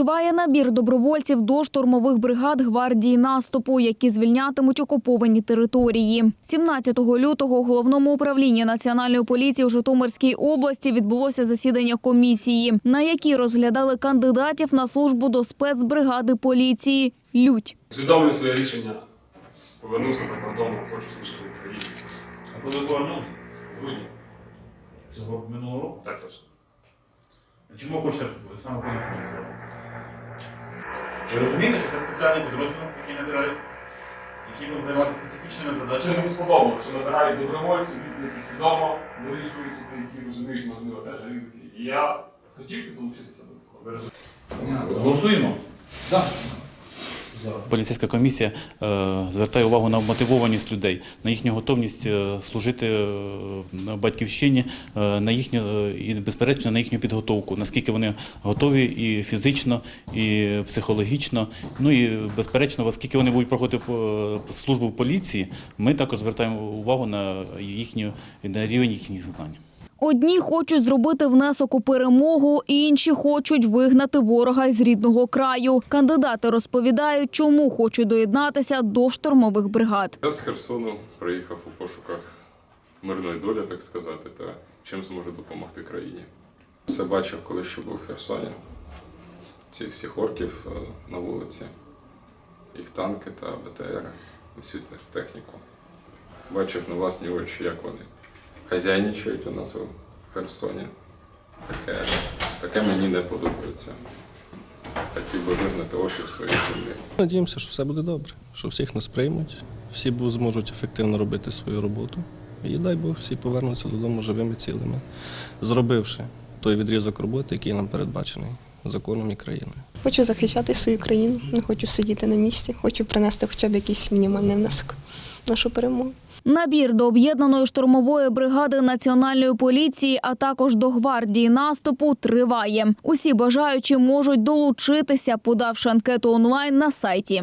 Триває набір добровольців до штурмових бригад гвардії наступу, які звільнятимуть окуповані території. 17 лютого у головному управлінні національної поліції у Житомирській області відбулося засідання комісії, на якій розглядали кандидатів на службу до спецбригади поліції. Лють. Усвідомлюю своє рішення. Повернувся за кордону, хочу служити Україні. А коли повернувся? В грудні. Цього минулого року? Так точно. Чому хочете саме поліцію зробити? Ви розумієте, що це спеціальний підрозділ, який набирають, які будуть займатися специфічними Це задачами? мені сподобалося, що набирають добровольців, люди, які свідомо вирішують, і які розуміють, можливо, теж ризики. І я хотів би долучитися до такого. Ви розумієте? Голосуємо? Так. Поліцейська комісія е, звертає увагу на мотивованість людей, на їхню готовність е, служити е, батьківщині, на їхню і безперечно на їхню підготовку, наскільки вони готові і фізично, і психологічно. Ну і безперечно, оскільки вони будуть проходити службу в поліції, ми також звертаємо увагу на їхню на рівень їхніх знань. Одні хочуть зробити внесок у перемогу, інші хочуть вигнати ворога із рідного краю. Кандидати розповідають, чому хочуть доєднатися до штурмових бригад. Я з Херсону приїхав у пошуках мирної долі, так сказати, та чим зможу допомогти країні. Все бачив, коли ще був в Херсоні. Ці всіх орків е, на вулиці, їх танки та БТР, всю техніку. Бачив на власні очі, як вони хазяйничають у нас у Херсоні. Таке, таке мені не подобається. Хотів би вигнати орків з своєї землі. Надіємося, що все буде добре, що всіх нас приймуть, всі зможуть ефективно робити свою роботу. І дай Бог, всі повернуться додому живими цілими, зробивши той відрізок роботи, який нам передбачений законом і країною. Хочу захищати свою країну, не хочу сидіти на місці, хочу принести хоча б якийсь мінімальний внесок в нашу перемогу. Набір до об'єднаної штурмової бригади національної поліції, а також до гвардії наступу триває. Усі бажаючі можуть долучитися, подавши анкету онлайн на сайті.